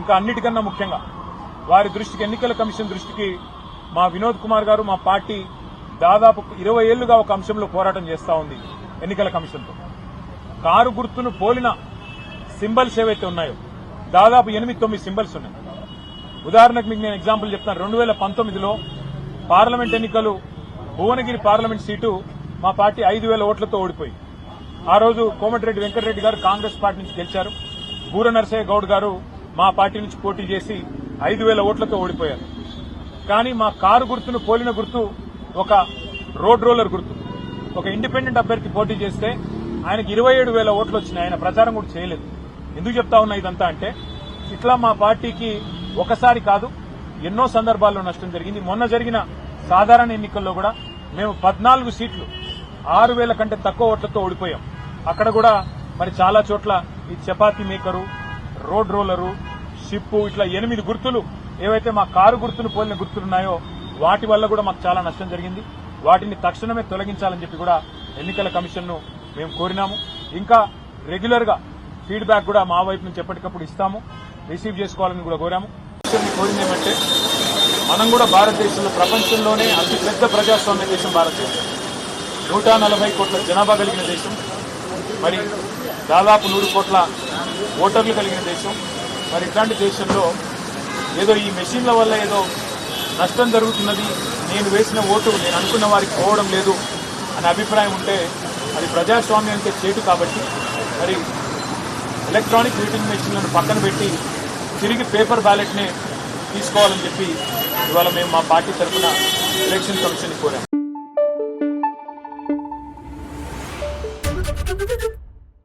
ఇంకా అన్నిటికన్నా ముఖ్యంగా వారి దృష్టికి ఎన్నికల కమిషన్ దృష్టికి మా వినోద్ కుమార్ గారు మా పార్టీ దాదాపు ఇరవై ఏళ్ళుగా ఒక అంశంలో పోరాటం చేస్తా ఉంది ఎన్నికల కమిషన్తో. కారు గుర్తును పోలిన సింబల్స్ ఏవైతే ఉన్నాయో దాదాపు ఎనిమిది తొమ్మిది సింబల్స్ ఉన్నాయి. ఉదాహరణకు మీకు నేను ఎగ్జాంపుల్ చెప్తాను రెండు వేల పంతొమ్మిదిలో పార్లమెంట్ ఎన్నికలు భువనగిరి పార్లమెంట్ సీటు మా పార్టీ ఐదు వేల ఓట్లతో ఓడిపోయి ఆ రోజు కోమటిరెడ్డి వెంకటరెడ్డి గారు కాంగ్రెస్ పార్టీ నుంచి గెలిచారు. బూర నరసయ్య గౌడ్ గారు మా పార్టీ నుంచి పోటీ చేసి ఐదు వేల ఓట్లతో ఓడిపోయారు. కానీ మా కారు గుర్తును పోలిన గుర్తు ఒక రోడ్ రోలర్ గుర్తు. ఒక ఇండిపెండెంట్ అభ్యర్థి పోటీ చేస్తే ఆయనకి ఇరవై ఏడు వేల ఓట్లు వచ్చినాయి. ఆయన ప్రచారం కూడా చేయలేదు. ఎందుకు చెప్తా ఉన్నా ఇదంతా అంటే ఇట్లా మా పార్టీకి ఒకసారి కాదు ఎన్నో సందర్భాల్లో నష్టం జరిగింది. మొన్న జరిగిన సాధారణ ఎన్నికల్లో కూడా మేము పద్నాలుగు సీట్లు ఆరు వేల కంటే తక్కువ ఓట్లతో ఓడిపోయాం. అక్కడ కూడా మరి చాలా చోట్ల ఈ chapati maker road roller ship ఇట్లా ఎనిమిది గుర్తులు ఏవైతే మా కారు గుర్తును పోలిన గుర్తులున్నాయో వాటి వల్ల కూడా మాకు చాలా నష్టం జరిగింది. వాటిని తక్షణమే తొలగించాలని చెప్పి కూడా ఎన్నికల కమిషన్ను మేము కోరినాము. ఇంకా రెగ్యులర్గా ఫీడ్బ్యాక్ కూడా మా వైపు నుంచి ఎప్పటికప్పుడు ఇస్తాము. రిసీవ్ చేసుకోవాలని కూడా కోరాము. కోరింది ఏమంటే మనం కూడా భారతదేశంలో ప్రపంచంలోనే అతిపెద్ద ప్రజాస్వామ్య దేశం భారతదేశం. నూట నలభై కోట్ల జనాభా కలిగిన దేశం. మరి దాదాపు నూరు కోట్ల ఓటర్లు కలిగిన దేశం. మరి ఇట్లాంటి దేశంలో ఏదో ఈ మెషిన్ల వల్ల ఏదో నష్టం జరుగుతున్నది నేను వేసిన ఓటు నేను అనుకున్న వారికి పోవడం లేదు అనే అభిప్రాయం ఉంటే అది ప్రజాస్వామ్యానికి చేటు కాబట్టి మరి ఎలక్ట్రానిక్ ఓటింగ్ మెషిన్లను పక్కన పెట్టి తిరిగి పేపర్ బ్యాలెట్ని తీసుకోవాలని చెప్పి ఇవాళ మేము మా పార్టీ తరఫున ఎలక్షన్ కమిషన్ కోరాం.